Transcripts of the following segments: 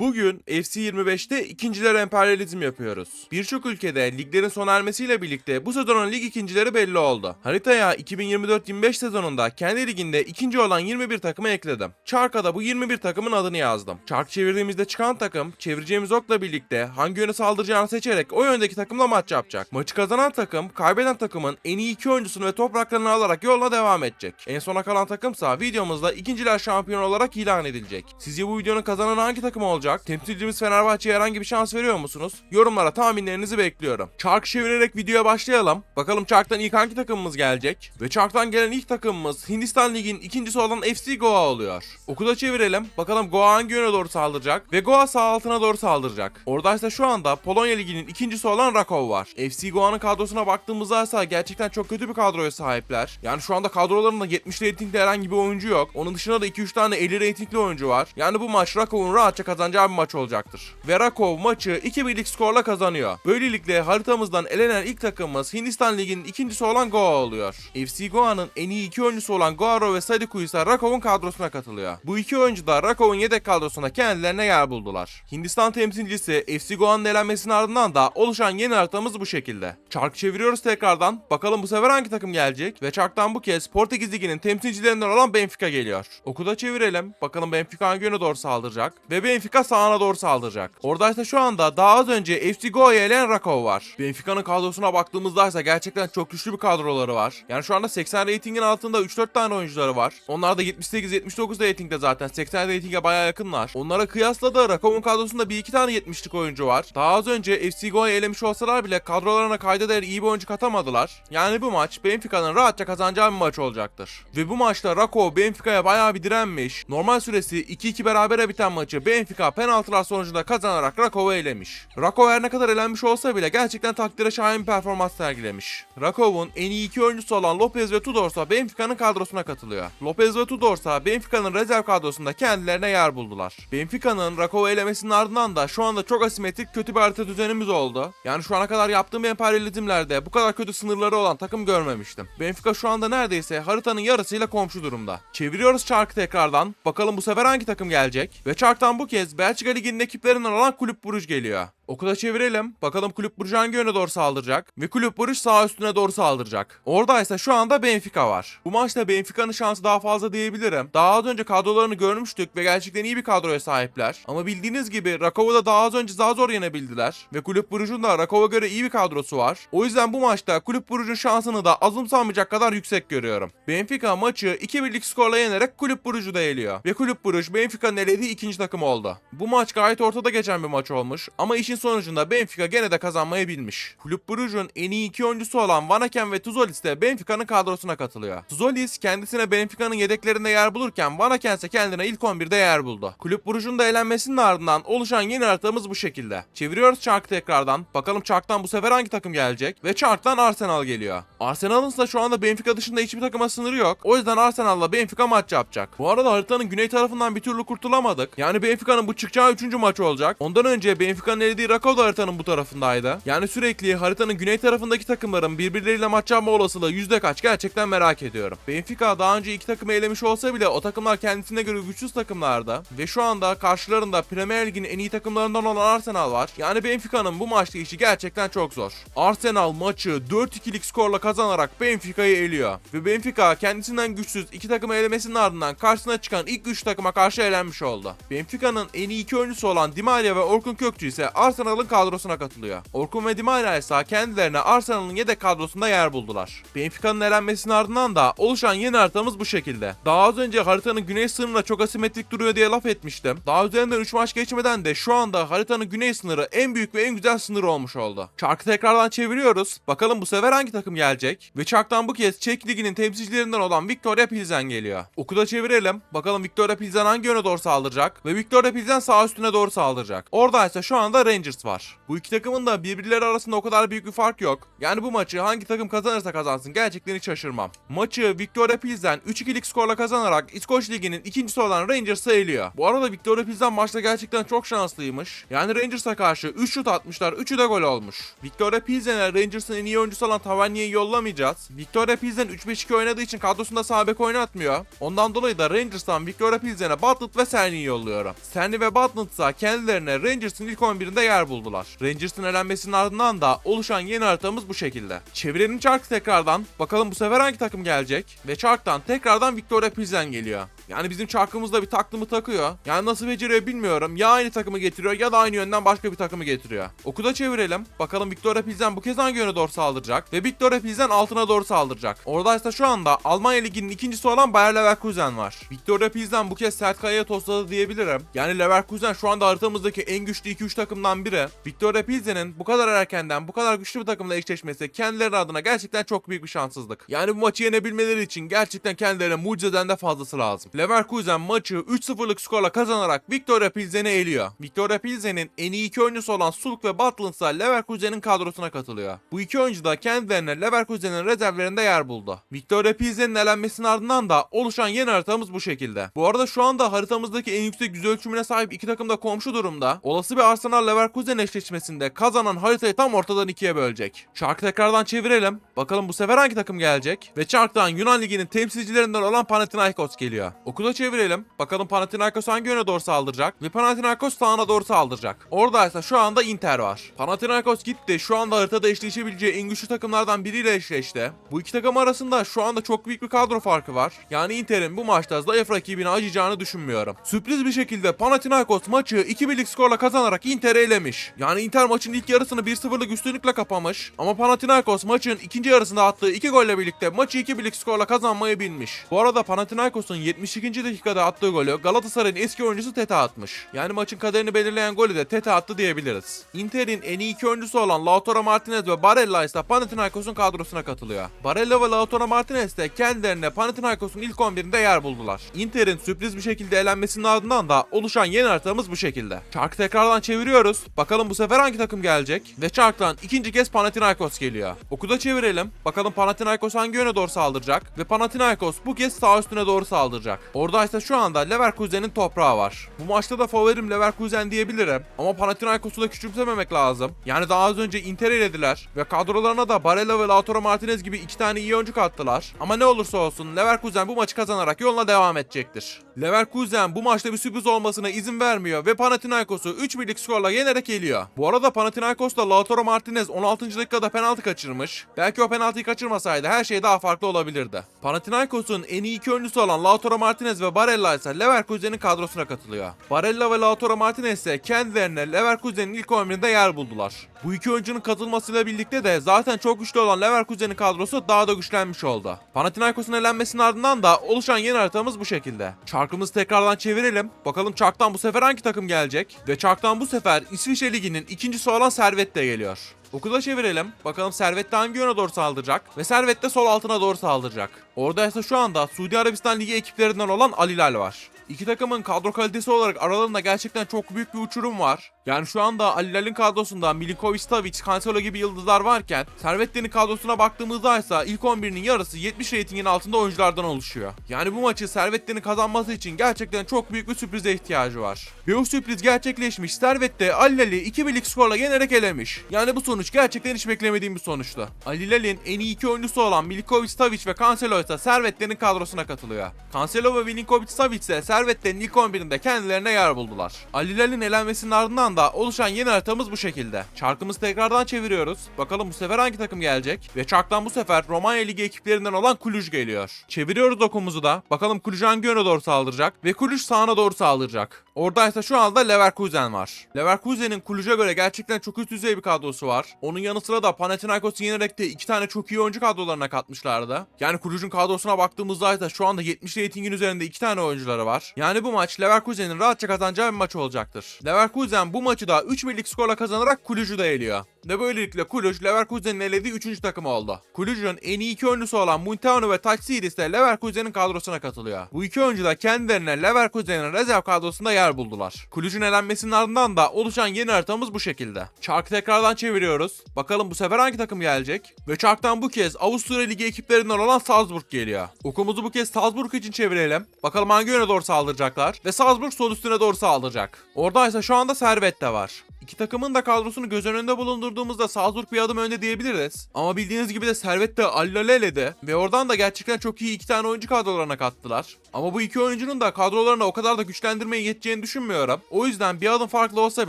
Bugün FC 25'te ikinciler emperyalizm yapıyoruz. Birçok ülkede liglerin sona ermesiyle birlikte bu sezonun lig ikincileri belli oldu. Haritaya 2024-25 sezonunda kendi liginde ikinci olan 21 takımı ekledim. Çark'a da bu 21 takımın adını yazdım. Çark çevirdiğimizde çıkan takım çevireceğimiz okla birlikte hangi yöne saldıracağını seçerek o yöndeki takımla maç yapacak. Maçı kazanan takım kaybeden takımın en iyi iki oyuncusunu ve topraklarını alarak yoluna devam edecek. En sona kalan takımsa videomuzda ikinciler şampiyon olarak ilan edilecek. Sizce bu videonun kazananı hangi takım olacak? Temsilcimiz Fenerbahçe'ye herhangi bir şans veriyor musunuz? Yorumlara tahminlerinizi bekliyorum. Çark çevirerek videoya başlayalım. Bakalım Çark'tan ilk hangi takımımız gelecek? Ve Çark'tan gelen ilk takımımız Hindistan Ligi'nin ikincisi olan FC Goa oluyor. Okuda çevirelim. Bakalım Goa hangi yöne doğru saldıracak? Ve Goa sağ altına doğru saldıracak. Oradaysa şu anda Polonya Ligi'nin ikincisi olan Rakov var. FC Goa'nın kadrosuna baktığımızda ise gerçekten çok kötü bir kadroya sahipler. Yani şu anda kadrolarında 70 reytingli herhangi bir oyuncu yok. Onun dışında da 2-3 tane 50 reytingli oyuncu var. Yani bu maç Rakov'un rahatça kazanacağı bir maç olacaktır. Ve Rakov maçı 2-1'lik skorla kazanıyor. Böylelikle haritamızdan elenen ilk takımımız Hindistan Ligi'nin ikincisi olan Goa oluyor. FC Goa'nın en iyi iki oyuncusu olan Goaro ve Sadiku ise Rakov'un kadrosuna katılıyor. Bu iki oyuncu da Rakov'un yedek kadrosuna kendilerine yer buldular. Hindistan temsilcisi FC Goa'nın elenmesinin ardından da oluşan yeni haritamız bu şekilde. Çark çeviriyoruz tekrardan. Bakalım bu sefer hangi takım gelecek? Ve çarktan bu kez Portekiz Ligi'nin temsilcilerinden olan Benfica geliyor. Okuda çevirelim. Bakalım Benfica hangi yöne doğru saldıracak? Ve Benfica sağına doğru saldıracak. Oradaysa şu anda daha az önce FC Goa'ya elen Rakov var. Benfica'nın kadrosuna baktığımızda ise gerçekten çok güçlü bir kadroları var. Yani şu anda 80 reytingin altında 3-4 tane oyuncuları var. Onlar da 78-79 reytingde zaten. 80 reytinge baya yakınlar. Onlara kıyasla da Rakov'un kadrosunda bir iki tane 70'lik oyuncu var. Daha az önce FC Goa'yı elemiş olsalar bile kadrolarına kayda değer iyi bir oyuncu katamadılar. Yani bu maç Benfica'nın rahatça kazanacağı bir maç olacaktır. Ve bu maçta Rakov Benfica'ya bayağı bir direnmiş. Normal süresi 2-2 berabere biten maçı Benfica penaltılar sonucunda kazanarak Rakov'u elemiş. Rakov her ne kadar elenmiş olsa bile gerçekten takdire şayan bir performans sergilemiş. Rakov'un en iyi iki oyuncusu olan Lopez ve Tudorsa Benfica'nın kadrosuna katılıyor. Lopez ve Tudorsa Benfica'nın rezerv kadrosunda kendilerine yer buldular. Benfica'nın Rakov'u elemesinin ardından da şu anda çok asimetrik kötü bir harita düzenimiz oldu. Yani şu ana kadar yaptığım emperyalizmlerde bu kadar kötü sınırları olan takım görmemiştim. Benfica şu anda neredeyse haritanın yarısıyla komşu durumda. Çeviriyoruz çarkı tekrardan. Bakalım bu sefer hangi takım gelecek? Ve çarktan bu kez Belçika Ligi'nin ekiplerinden olan Kulüp Bruj geliyor. Okula çevirelim. Bakalım Kulüp Bruj hangi yöne doğru saldıracak? Ve Kulüp Bruj sağ üstüne doğru saldıracak. Oradaysa şu anda Benfica var. Bu maçta Benfica'nın şansı daha fazla diyebilirim. Daha az önce kadrolarını görmüştük ve gerçekten iyi bir kadroya sahipler. Ama bildiğiniz gibi Rakov'u da daha az önce daha zor yenebildiler. Ve Kulüp Brugge'un da Rakov'a göre iyi bir kadrosu var. O yüzden bu maçta Kulüp Brugge'un şansını da azımsanmayacak kadar yüksek görüyorum. Benfica maçı 2-1'lik skorla yenerek Kulüp Brugge'u da eliyor. Ve Kulüp Brugge Benfica'nın elediği ikinci takım oldu. Bu maç gayet ortada geçen bir maç olmuş. Ama işin sonucunda Benfica gene de kazanmayı bilmiş. Kulüp Brugge'un en iyi iki oyuncusu olan Van Aken ve Tuzolis de Benfica'nın kadrosuna katılıyor. Tuzolis kendisine Benfica'nın yedeklerinde yer bulurken Van Aken ise kendine ilk 11'de yer buldu. Kulüp Brugge'un da elenmesinin ardından oluşan yeni haritamız bu şekilde. Çeviriyoruz çarkı tekrardan. Bakalım çarktan bu sefer hangi takım gelecek? Ve çarktan Arsenal geliyor. Arsenal'ın ise şu anda Benfica dışında hiçbir takıma sınırı yok. O yüzden Arsenal'la Benfica maç yapacak. Bu arada haritanın güney tarafından bir türlü kurtulamadık. Yani Benfica'nın bu çıkacağı 3. maç olacak. Ondan önce Benfica'nın elediği Rakov da haritanın bu tarafındaydı. Yani sürekli haritanın güney tarafındaki takımların birbirleriyle maç yapma olasılığı yüzde kaç gerçekten merak ediyorum. Benfica daha önce iki takımı elemiş olsa bile o takımlar kendisine göre güçsüz takımlarda ve şu anda karşılarında Premier Lig'in en iyi takımlarından olan Arsenal var. Yani Benfica'nın bu maçta işi gerçekten çok zor. Arsenal maçı 4-2'lik skorla kazanarak Benfica'yı eliyor. Ve Benfica kendisinden güçsüz iki takımı elemesinin ardından karşısına çıkan ilk güç takıma karşı elenmiş oldu. Benfica'nın en iyi iki oyuncusu olan Di Maria ve Orkun Kökçü ise Arsenal'ın kadrosuna katılıyor. Orkun ve Di ise kendilerine Arsenal'ın yedek kadrosunda yer buldular. Benfica'nın elenmesinin ardından da oluşan yeni haritamız bu şekilde. Daha az önce haritanın güney sınırına çok asimetrik duruyor diye laf etmiştim. Daha üzerinden 3 maç geçmeden de şu anda haritanın güney sınırı en büyük ve en güzel sınır olmuş oldu. Çarkı tekrardan çeviriyoruz. Bakalım bu sefer hangi takım gelecek? Ve çarktan bu kez Çek Ligi'nin temsilcilerinden olan Victoria Pilsen geliyor. Okuda çevirelim. Bakalım Victoria Pilsen hangi yöne doğru saldıracak? Ve Victoria Pilsen sağ üstüne doğru saldıracak. Oradaysa şu anda Rangers Rangers var. Bu iki takımın da birbirleri arasında o kadar büyük bir fark yok. Yani bu maçı hangi takım kazanırsa kazansın gerçekten hiç şaşırmam. Maçı Victoria Pilsen 3-2'lik skorla kazanarak İskoç Ligi'nin ikincisi olan Rangers'a eliyor. Bu arada Victoria Pilsen maçta gerçekten çok şanslıymış. Yani Rangers'a karşı 3 şut atmışlar 3'ü de gol olmuş. Victoria Pilsen'e Rangers'ın en iyi oyuncusu olan Tavernier'i yollamayacağız. Victoria Pilsen 3-5-2 oynadığı için kadrosunda sağ bek oynatmıyor. Ondan dolayı da Rangers'tan Victoria Pilsen'e Butland ve Cerny'i yolluyorum. Cerny ve Butland ise kendilerine Rangers'ın ilk 11'inde yer buldular. Rangers'ın elenmesinin ardından da oluşan yeni haritamız bu şekilde. Çevirelim Çark tekrardan. Bakalım bu sefer hangi takım gelecek? Ve Çark'tan tekrardan Victoria Pilsen geliyor. Yani bizim çarkımızda bir taklımı takıyor. Yani nasıl beceriyor bilmiyorum. Ya aynı takımı getiriyor ya da aynı yönden başka bir takımı getiriyor. Okuda çevirelim. Bakalım Victoria Pilsen bu kez hangi yöne doğru saldıracak? Ve Victoria Pilsen altına doğru saldıracak. Oradaysa şu anda Almanya Ligi'nin ikincisi olan Bayer Leverkusen var. Victoria Pilsen bu kez sert kayaya tosladı diyebilirim. Yani Leverkusen şu anda haritamızdaki en güçlü 2-3 takımdan biri. Victoria Pilsen'in bu kadar erkenden bu kadar güçlü bir takımla eşleşmesi kendileri adına gerçekten çok büyük bir şanssızlık. Yani bu maçı yenebilmeleri için gerçekten kendilerine mucizeden de fazlası lazım. Leverkusen maçı 3-0'lık skorla kazanarak Victoria Pilsen'i eliyor. Victoria Pilsen'in en iyi iki oyuncusu olan Sulk ve Butland ise Leverkusen'in kadrosuna katılıyor. Bu iki oyuncu da kendilerine Leverkusen'in rezervlerinde yer buldu. Victoria Pilsen'in elenmesinin ardından da oluşan yeni haritamız bu şekilde. Bu arada şu anda haritamızdaki en yüksek yüz ölçümüne sahip iki takım da komşu durumda. Olası bir Arsenal Leverkusen eşleşmesinde kazanan haritayı tam ortadan ikiye bölecek. Çarkı tekrardan çevirelim. Bakalım bu sefer hangi takım gelecek? Ve Çark'tan Yunan Ligi'nin temsilcilerinden olan Panathinaikos geliyor. Okula çevirelim. Bakalım Panathinaikos hangi yöne doğru saldıracak? Ve Panathinaikos sağına doğru saldıracak. Oradaysa şu anda Inter var. Panathinaikos gitti. Şu anda haritada eşleşebileceği en güçlü takımlardan biriyle eşleşti. Bu iki takım arasında şu anda çok büyük bir kadro farkı var. Yani Inter'in bu maçta zayıf rakibine acıyacağını düşünmüyorum. Sürpriz bir şekilde Panathinaikos maçı 2-1'lik skorla kazanarak Inter'i elemiş. Yani Inter maçın ilk yarısını 1-0'lık üstünlükle kapamış. Ama Panathinaikos maçın ikinci yarısında attığı 2 golle birlikte maçı 2-1'lik skorla kazanmayı bilmiş. Bu arada Panathinaikos'un 72. dakikada attığı golü Galatasaray'ın eski oyuncusu Tete atmış. Yani maçın kaderini belirleyen golü de Tete attı diyebiliriz. Inter'in en iyi iki oyuncusu olan Lautaro Martinez ve Barella ise Panathinaikos'un kadrosuna katılıyor. Barella ve Lautaro Martinez de kendilerine Panathinaikos'un ilk 11'inde yer buldular. Inter'in sürpriz bir şekilde elenmesinin ardından da oluşan yeni haritamız bu şekilde. Çarkı tekrardan çeviriyoruz. Bakalım bu sefer hangi takım gelecek? Ve Çark'tan ikinci kez Panathinaikos geliyor. Okuda çevirelim. Bakalım Panathinaikos hangi yöne doğru saldıracak? Ve Panathinaikos bu kez sağ üstüne doğru saldıracak. Oradaysa şu anda Leverkusen'in toprağı var. Bu maçta da favorim Leverkusen diyebilirim. Ama Panathinaikos'u da küçümsememek lazım. Yani daha az önce Inter elediler. Ve kadrolarına da Barella ve Lautaro Martinez gibi iki tane iyi oyuncu kattılar. Ama ne olursa olsun Leverkusen bu maçı kazanarak yoluna devam edecektir. Leverkusen bu maçta bir sürpriz olmasına izin vermiyor ve Panathinaikos'u 3 birlik skorla yenerek geliyor. Bu arada Panathinaikos'ta Lautaro Martinez 16. dakikada penaltı kaçırmış. Belki o penaltıyı kaçırmasaydı her şey daha farklı olabilirdi. Panathinaikos'un en iyi iki oyuncusu olan Lautaro Martinez ve Barella ise Leverkusen'in kadrosuna katılıyor. Barella ve Lautaro Martinez ise kendilerine Leverkusen'in ilk 11'inde yer buldular. Bu iki oyuncunun katılmasıyla birlikte de zaten çok güçlü olan Leverkusen'in kadrosu daha da güçlenmiş oldu. Panathinaikos'un elenmesinin ardından da oluşan yeni haritamız bu şekilde. Çarkımızı tekrardan çevirelim. Bakalım Çark'tan bu sefer hangi takım gelecek? Ve Çark'tan bu sefer İsviçre Ligi'nin ikincisi olan Servet de geliyor. Okula çevirelim. Bakalım Servet de hangi yöne doğru saldıracak? Ve Servet de sol altına doğru saldıracak. Oradaysa şu anda Suudi Arabistan Ligi ekiplerinden olan Al Hilal var. İki takımın kadro kalitesi olarak aralarında gerçekten çok büyük bir uçurum var. Yani şu anda Ali Hilal'in kadrosunda Milinkovic, Savic, Cancelo gibi yıldızlar varken Servetli'nin kadrosuna baktığımızda ise ilk 11'inin yarısı 70 reytingin altında oyunculardan oluşuyor. Yani bu maçı Servetli'nin kazanması için gerçekten çok büyük bir sürprize ihtiyacı var. Ve o sürpriz gerçekleşmiş. Servet de Ali Hilal'i 2 birlik skorla yenerek elemiş. Yani bu sonuç gerçekten hiç beklemediğim bir sonuçtu. Ali Hilal'in en iyi iki oyuncusu olan Milinkovic, Savic ve Cancelo ise Servetli'nin kadrosuna katılıyor. Cancelo ve Milinkovic, Savic ise Servetli'nin ilk 11'inde kendilerine yer buldular. Ali Hilal'in elenmesinin ardından da oluşan yeni haritamız bu şekilde. Çarkımızı tekrardan çeviriyoruz. Bakalım bu sefer hangi takım gelecek? Ve çarktan bu sefer Romanya Ligi ekiplerinden olan Kuluj geliyor. Çeviriyoruz okumuzu da. Bakalım Kuluj hangi yöne doğru saldıracak? Ve Kuluj sağına doğru saldıracak. Oradaysa şu anda Leverkusen var. Leverkusen'in Kuluj'a göre gerçekten çok üst düzey bir kadrosu var. Onun yanı sıra da Panathinaikos'u yenerek de iki tane çok iyi oyuncu kadrolarına katmışlardı. Yani Kuluj'un kadrosuna baktığımızda ise şu anda 70 reytingin üzerinde iki tane oyuncuları var. Yani bu maç Leverkusen'in rahatça kazanacağı bir maç olacaktır. Leverkusen bu maçı da 3 birlik skorla kazanarak Kuluj'u da eliyor. Ve böylelikle Kulüç Leverkusen'in elediği 3. takım oldu. Kulüç'ün en iyi iki oyuncusu olan Munteanu ve Taçsidis de Leverkusen'in kadrosuna katılıyor. Bu iki oyuncu da kendilerine Leverkusen'in rezerv kadrosunda yer buldular. Kulüç'ün elenmesinin ardından da oluşan yeni haritamız bu şekilde. Çarkı tekrardan çeviriyoruz. Bakalım bu sefer hangi takım gelecek? Ve çarktan bu kez Avusturya Ligi ekiplerinden olan Salzburg geliyor. Okumuzu bu kez Salzburg için çevirelim. Bakalım hangi yöne doğru saldıracaklar. Ve Salzburg sol üstüne doğru saldıracak. Orada ise şu anda Servet de var. İki takımın da kadrosunu göz önünde bulundurduğumuzda Salzburg bir adım önde diyebiliriz. Ama bildiğiniz gibi de Servet de Allalele'de ve oradan da gerçekten çok iyi iki tane oyuncu kadrolarına kattılar. Ama bu iki oyuncunun da kadrolarını o kadar da güçlendirmeye yeteceğini düşünmüyorum. O yüzden bir adım farklı olsa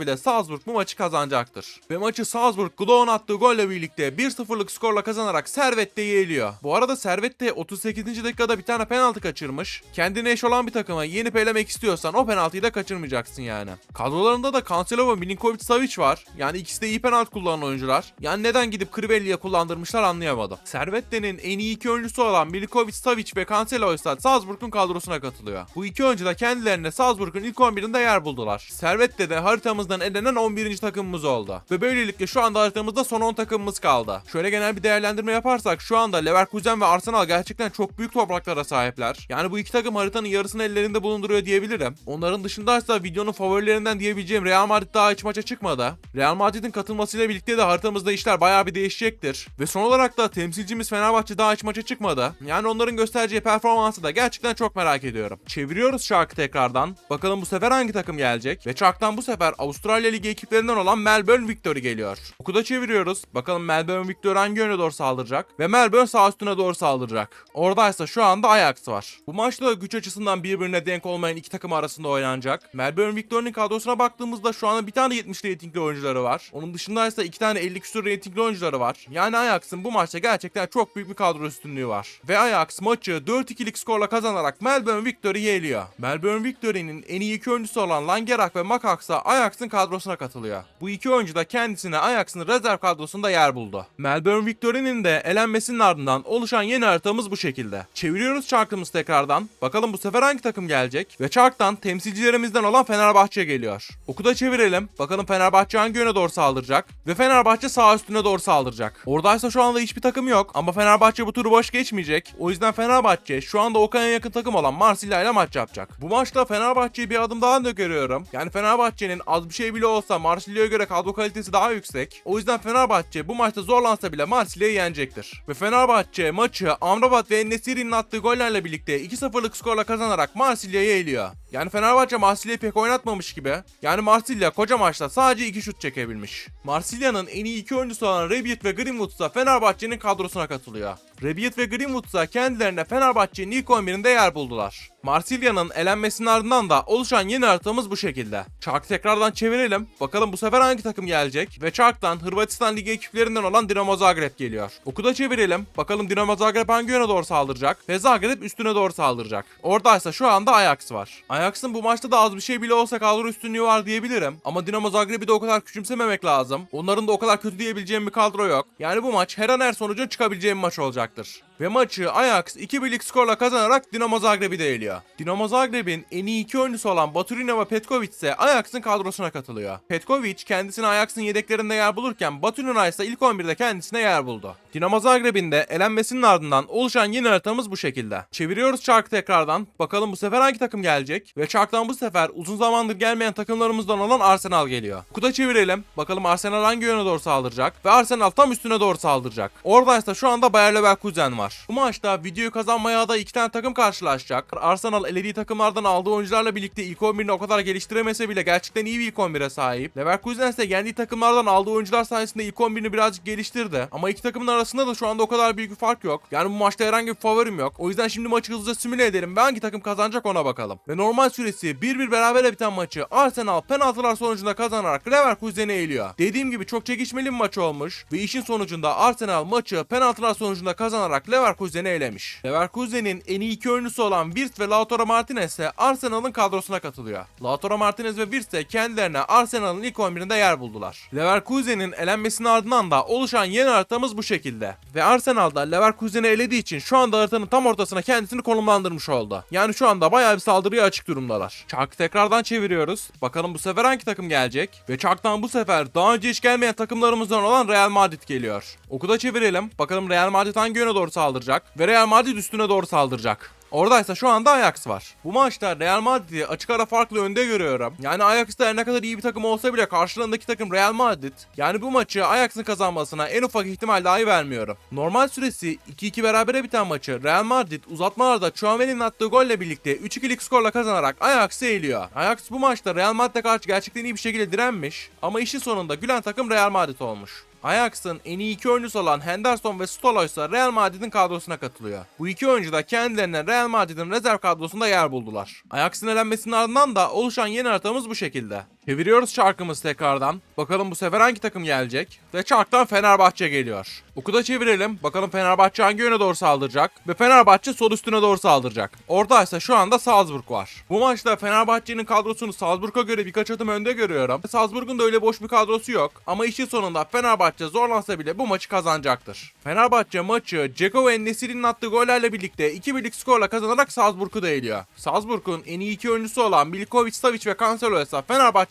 bile Salzburg bu maçı kazanacaktır. Ve maçı Salzburg Gloğ'un attığı golle birlikte 1-0'lık skorla kazanarak Servet de yeğliyor. Bu arada Servet de 38. dakikada bir tane penaltı kaçırmış. Kendine eş olan bir takıma yenip elemek istiyorsan o penaltıyı da kaçırmayacaksın yani. Kadrolarında da Cancelo ve Milinkovic Savic var. Yani ikisi de iyi penaltı kullanan oyuncular. Yani neden gidip Crivelli'ye kullandırmışlar anlayamadım. Servette'nin en iyi iki oyuncusu olan Milinkovic Savic ve Cancelo ise Salzburg'un kadrosuna katılıyor. Bu iki oyuncu da kendilerine Salzburg'un ilk 11'inde yer buldular. Servette de haritamızdan elenen 11. takımımız oldu. Ve böylelikle şu anda haritamızda son 10 takımımız kaldı. Şöyle genel bir değerlendirme yaparsak şu anda Leverkusen ve Arsenal gerçekten çok büyük topraklara sahipler. Yani bu iki takım haritanın yarısını ellerinde bulunduruyor diyebilirim. Onların dışındaysa videonun favorilerinden diyebileceğim Real Madrid daha hiç maça çıkmadı. Real Madrid'in katılmasıyla birlikte de haritamızda işler bayağı bir değişecektir. Ve son olarak da temsilcimiz Fenerbahçe daha hiç maça çıkmadı. Yani onların göstereceği performansı da gerçekten çok merak ediyorum. Çeviriyoruz çarkı tekrardan. Bakalım bu sefer hangi takım gelecek? Ve çarktan bu sefer Avustralya Ligi ekiplerinden olan Melbourne Victory geliyor. Okuda çeviriyoruz. Bakalım Melbourne Victory hangi yöne doğru saldıracak? Ve Melbourne sağ üstüne doğru saldıracak. Oradaysa şu anda Ajax var. Bu maçta güç açısından birbirine denk olmayan iki takım arasında oynanacak. Melbourne Victory'nin kadrosuna baktığımızda şu anda bir tane 70 reytingli oyuncuları var. Onun dışındaysa iki tane 50 küsur reytingli oyuncuları var. Yani Ajax'ın bu maçta gerçekten çok büyük bir kadro üstünlüğü var. Ve Ajax maçı 4-2'lik skorla kazanarak Melbourne Victory'yi eliyor. Melbourne Victory'nin en iyi iki oyuncusu olan Langerak ve Makax Ajax'ın kadrosuna katılıyor. Bu iki oyuncu da kendisine Ajax'ın rezerv kadrosunda yer buldu. Melbourne Victory'nin de elenmesinin ardından oluşan yeni haritamız bu şekilde. Çeviriyoruz çarkımız tekrardan. Bakalım bu sefer hangi takım gelecek? Ve çarktan temsilcilerimizden olan Fenerbahçe geliyor. Okuda çevirelim. Bakalım Fenerbahçe hangi yöne doğru saldıracak? Ve Fenerbahçe sağ üstüne doğru saldıracak. Oradaysa şu anda hiçbir takım yok. Ama Fenerbahçe bu turu boş geçmeyecek. O yüzden Fenerbahçe şu anda Okan'a yakın takım olan Marsilya ile maç yapacak. Bu maçta Fenerbahçe'yi bir adım daha önde görüyorum. Yani Fenerbahçe'nin az bir şey bile olsa Marsilya'ya göre kadro kalitesi daha yüksek. O yüzden Fenerbahçe bu maçta zorlansa bile Marsilya'yı yenecektir. Ve Fenerbahçe maçı Amrabat ve Nesiri'nin attığı gollerle birlikte 2-0'lık skorla kazanarak Marsilya'yı eliyor. Yani Fenerbahçe Marsilya'yı pek oynatmamış gibi. Yani Marsilya koca maçta sadece 2 şut çekebilmiş. Marsilya'nın en iyi iki oyuncusu olan Rebiot ve Greenwood ise Fenerbahçe'nin kadrosuna katılıyor. Rebiot ve Greenwood ise kendilerine Fenerbahçe'nin ilk 11'inde yer buldular. Marsilya'nın elenmesinin ardından da oluşan yeni haritamız bu şekilde. Çarkı tekrardan çevirelim. Bakalım bu sefer hangi takım gelecek? Ve Çark'tan Hırvatistan Ligi ekiplerinden olan Dinamo Zagreb geliyor. Okuda çevirelim. Bakalım Dinamo Zagreb hangi yöne doğru saldıracak? Ve Zagreb üstüne doğru saldıracak. Oradaysa şu anda Ajax var. Ajax'ın bu maçta da az bir şey bile olsa kadro üstünlüğü var diyebilirim. Ama Dinamo Zagreb'i de o kadar küçümsememek lazım. Onların da o kadar kötü diyebileceğim bir kadro yok. Yani bu maç her an her sonucun çıkabileceği bir maç olacaktır. Ve maçı Ajax 2-1'lik skorla kazanarak Dinamo Zagreb'i de eliyor. Dinamo Zagreb'in en iyi iki oyuncusu olan Baturina ve Petkovic ise Ajax'ın kadrosuna katılıyor. Petkovic kendisine Ajax'ın yedeklerinde yer bulurken Baturina ise ilk 11'de kendisine yer buldu. Dinamo Zagreb'in de elenmesinin ardından oluşan yeni haritamız bu şekilde. Çeviriyoruz çarkı tekrardan. Bakalım bu sefer hangi takım gelecek? Ve çarktan bu sefer uzun zamandır gelmeyen takımlarımızdan olan Arsenal geliyor. Kuda çevirelim. Bakalım Arsenal hangi yöne doğru saldıracak? Ve Arsenal tam üstüne doğru saldıracak. Oradaysa şu anda Bayer Leverkusen var. Bu maçta videoyu kazanmaya da iki tane takım karşılaşacak. Arsenal elediği takımlardan aldığı oyuncularla birlikte ilk 11'ini o kadar geliştiremese bile gerçekten iyi bir ilk 11'e sahip. Leverkusen ise yendiği takımlardan aldığı oyuncular sayesinde ilk 11'ini birazcık geliştirdi. Ama iki takımın arasında da şu anda o kadar büyük bir fark yok. Yani bu maçta herhangi bir favorim yok. O yüzden şimdi maçı hızlıca simüle edelim ve hangi takım kazanacak ona bakalım. Ve normal süresi 1-1 berabere biten maçı Arsenal penaltılar sonucunda kazanarak Leverkusen'i eğiliyor. Dediğim gibi çok çekişmeli bir maç olmuş ve işin sonucunda Arsenal maçı penaltılar sonucunda kazanarak Leverkusen'i elemiş. Leverkusen'in en iyi iki oyuncusu olan Wirtz ve Lautaro Martinez ise Arsenal'ın kadrosuna katılıyor. Lautaro Martinez ve Wirtz de kendilerine Arsenal'ın ilk 11'inde yer buldular. Leverkusen'in elenmesinin ardından da oluşan yeni haritamız bu şekilde. Ve Arsenal da Leverkusen'i elediği için şu anda haritanın tam ortasına kendisini konumlandırmış oldu. Yani şu anda bayağı bir saldırıya açık durumdalar. Çarkı tekrardan çeviriyoruz. Bakalım bu sefer hangi takım gelecek? Ve çarktan bu sefer daha önce hiç gelmeyen takımlarımızdan olan Real Madrid geliyor. Oku da çevirelim. Bakalım Real Madrid hangi yöne doğru saldıracak? Ve Real Madrid üstüne doğru saldıracak. Oradaysa şu anda Ajax var. Bu maçta Real Madrid'i açık ara farklı önde görüyorum. Yani Ajax'ta her ne kadar iyi bir takım olsa bile karşılarındaki takım Real Madrid. Yani bu maçı Ajax'ın kazanmasına en ufak ihtimal dahi vermiyorum. Normal süresi 2-2 berabere biten maçı Real Madrid uzatmalarda Chouameni'nin attığı golle birlikte 3-2'lik skorla kazanarak Ajax'ı eğiliyor. Ajax bu maçta Real Madrid'e karşı gerçekten iyi bir şekilde direnmiş ama işin sonunda gülen takım Real Madrid olmuş. Ajax'ın en iyi iki oyuncusu olan Henderson ve Stola ise Real Madrid'in kadrosuna katılıyor. Bu iki oyuncu da kendilerine Real Madrid'in rezerv kadrosunda yer buldular. Ajax'ın elenmesinin ardından da oluşan yeni haritamız bu şekilde. Çeviriyoruz çarkımız tekrardan. Bakalım bu sefer hangi takım gelecek? Ve çarktan Fenerbahçe geliyor. Oku da çevirelim. Bakalım Fenerbahçe hangi yöne doğru saldıracak? Ve Fenerbahçe sol üstüne doğru saldıracak. Oradaysa şu anda Salzburg var. Bu maçta Fenerbahçe'nin kadrosunu Salzburg'a göre birkaç adım önde görüyorum. Salzburg'un da öyle boş bir kadrosu yok. Ama işin sonunda Fenerbahçe zorlansa bile bu maçı kazanacaktır. Fenerbahçe maçı Ceko ve Nesiri'nin attığı gollerle birlikte 2-1'lik skorla kazanarak Salzburg'u da eğiliyor. Salzburg'un en iyi iki oyuncusu olan Milikovic, Savic ve Cancelo ise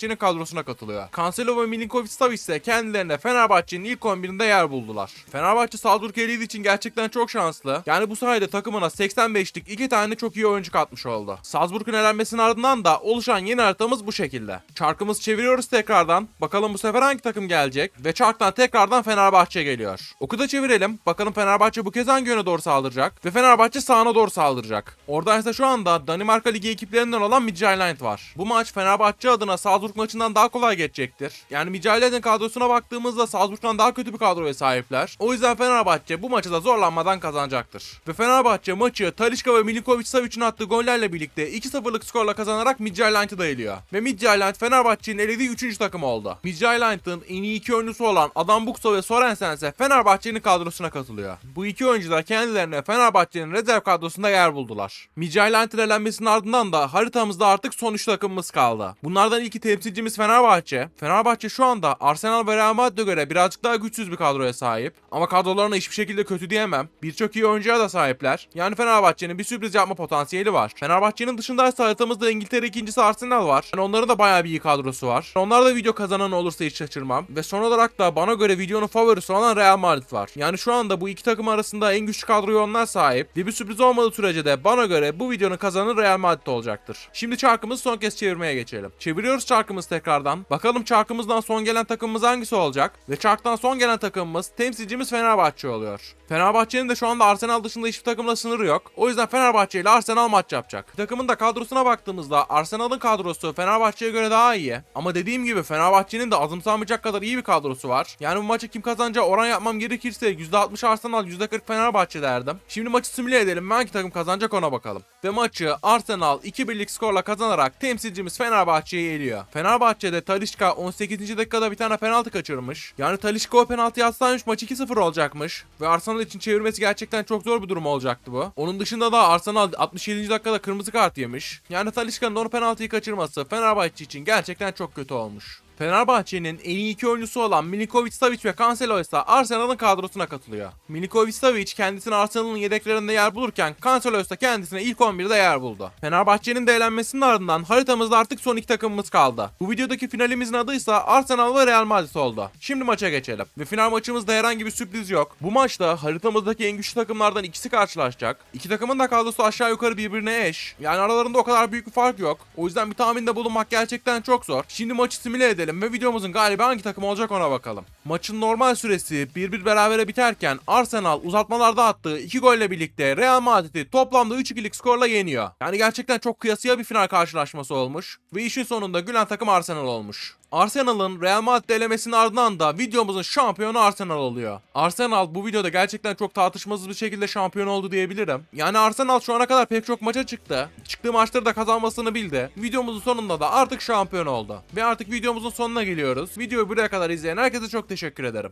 Fenerbahçe'nin kadrosuna katılıyor. Cancelo ve Milinkovic Savic ise kendilerine Fenerbahçe'nin ilk 11'inde yer buldular. Fenerbahçe Salzburg için gerçekten çok şanslı. Yani bu sayede takımına 85'lik iki tane çok iyi oyuncu katmış oldu. Salzburg'un elenmesinin ardından da oluşan yeni haritamız bu şekilde. Çarkımız çeviriyoruz tekrardan. Bakalım bu sefer hangi takım gelecek? Ve çarktan tekrardan Fenerbahçe geliyor. Oku da çevirelim. Bakalım Fenerbahçe bu kez hangi yöne doğru saldıracak? Ve Fenerbahçe sağına doğru saldıracak. Oradaysa şu anda Danimarka Ligi ekiplerinden olan Midtjylland var. Bu maç Fenerbahçe adına Salzburg maçından daha kolay geçecektir. Yani Midtjylland'ın kadrosuna baktığımızda Salzburg'dan daha kötü bir kadroya sahipler. O yüzden Fenerbahçe bu maçı da zorlanmadan kazanacaktır. Ve Fenerbahçe maçı Talisca ve Milinkovic Savic'in attığı gollerle birlikte 2-0'lık skorla kazanarak Midtjylland'ı da eliyor. Ve Midtjylland Fenerbahçe'nin elediği 3. takım oldu. Midtjylland'ın en iyi iki oyuncusu olan Adam Bukso ve Sorensen ise Fenerbahçe'nin kadrosuna katılıyor. Bu iki oyuncu da kendilerine Fenerbahçe'nin rezerv kadrosunda yer buldular. Midtjylland'ın elenmesinin ardından da haritamızda artık son 3 takımımız kaldı. Bunlardan ilki temsilcimiz Fenerbahçe. Fenerbahçe şu anda Arsenal ve Real Madrid'e göre birazcık daha güçsüz bir kadroya sahip. Ama kadrolarına hiçbir şekilde kötü diyemem. Birçok iyi oyuncuya da sahipler. Yani Fenerbahçe'nin bir sürpriz yapma potansiyeli var. Fenerbahçe'nin dışında ise haritamızda İngiltere ikincisi Arsenal var. Yani onların da bayağı bir iyi kadrosu var. Onlar da video kazanan olursa hiç şaşırmam. Ve son olarak da bana göre videonun favorisi olan Real Madrid var. Yani şu anda bu iki takım arasında en güçlü kadroyu onlar sahip. Ve bir sürpriz olmadığı sürece de bana göre bu videonun kazananı Real Madrid olacaktır. Şimdi çarkımızı son kez çevirmeye geçelim. Çeviriyoruz çarkımızı tekrardan. Bakalım çarkımızdan son gelen takımımız hangisi olacak? Ve çarktan son gelen takımımız temsilcimiz Fenerbahçe oluyor. Fenerbahçe'nin de şu anda Arsenal dışında hiçbir takımla sınırı yok. O yüzden Fenerbahçe ile Arsenal maç yapacak. Takımın da kadrosuna baktığımızda Arsenal'ın kadrosu Fenerbahçe'ye göre daha iyi. Ama dediğim gibi Fenerbahçe'nin de azımsanmayacak kadar iyi bir kadrosu var. Yani bu maça kim kazanacağı oran yapmam gerekirse %60 Arsenal %40 Fenerbahçe derdim. Şimdi maçı simüle edelim. Hangi takım kazanacak ona bakalım. Ve maçı Arsenal 2-1'lik skorla kazanarak temsilcimiz Fenerbahçe'yi eliyor. Fenerbahçe'de Talisca 18. dakikada bir tane penaltı kaçırmış. Yani Talisca o penaltıyı atsaymış maç 2-0 olacakmış. Ve Arsenal için çevirmesi gerçekten çok zor bir durum olacaktı bu. Onun dışında da Arsenal 67. dakikada kırmızı kart yemiş. Yani Talisca'nın onu penaltıyı kaçırması Fenerbahçe için gerçekten çok kötü olmuş. Fenerbahçe'nin en iyi iki oyuncusu olan Milinkovic Savic ve Cancelo ise Arsenal'ın kadrosuna katılıyor. Milinkovic Savic kendisini Arsenal'ın yedeklerinde yer bulurken Cancelo ise kendisine ilk 11'de yer buldu. Fenerbahçe'nin de ardından haritamızda artık son iki takımımız kaldı. Bu videodaki finalimizin adı ise Arsenal ve Real Madrid oldu. Şimdi maça geçelim. Ve final maçımızda herhangi bir sürpriz yok. Bu maçta haritamızdaki en güçlü takımlardan ikisi karşılaşacak. İki takımın da kadrosu aşağı yukarı birbirine eş. Yani aralarında o kadar büyük bir fark yok. O yüzden bir tahminde bulunmak gerçekten çok zor. Şimdi maçı simüle edelim ve videomuzun galibi hangi takım olacak ona bakalım. Maçın normal süresi 1-1 berabere biterken Arsenal uzatmalarda attığı 2 golle birlikte Real Madrid'i toplamda 3-2'lik skorla yeniyor. Yani gerçekten çok kıyasıya bir final karşılaşması olmuş ve işin sonunda gülen takım Arsenal olmuş. Arsenal'ın Real Madrid elemesinin ardından da videomuzun şampiyonu Arsenal oluyor. Arsenal bu videoda gerçekten çok tartışmasız bir şekilde şampiyon oldu diyebilirim. Yani Arsenal şu ana kadar pek çok maça çıktı. Çıktığı maçları da kazanmasını bildi. Videomuzun sonunda da artık şampiyon oldu. Ve artık videomuzun sonuna geliyoruz. Videoyu buraya kadar izleyen herkese çok teşekkür ederim.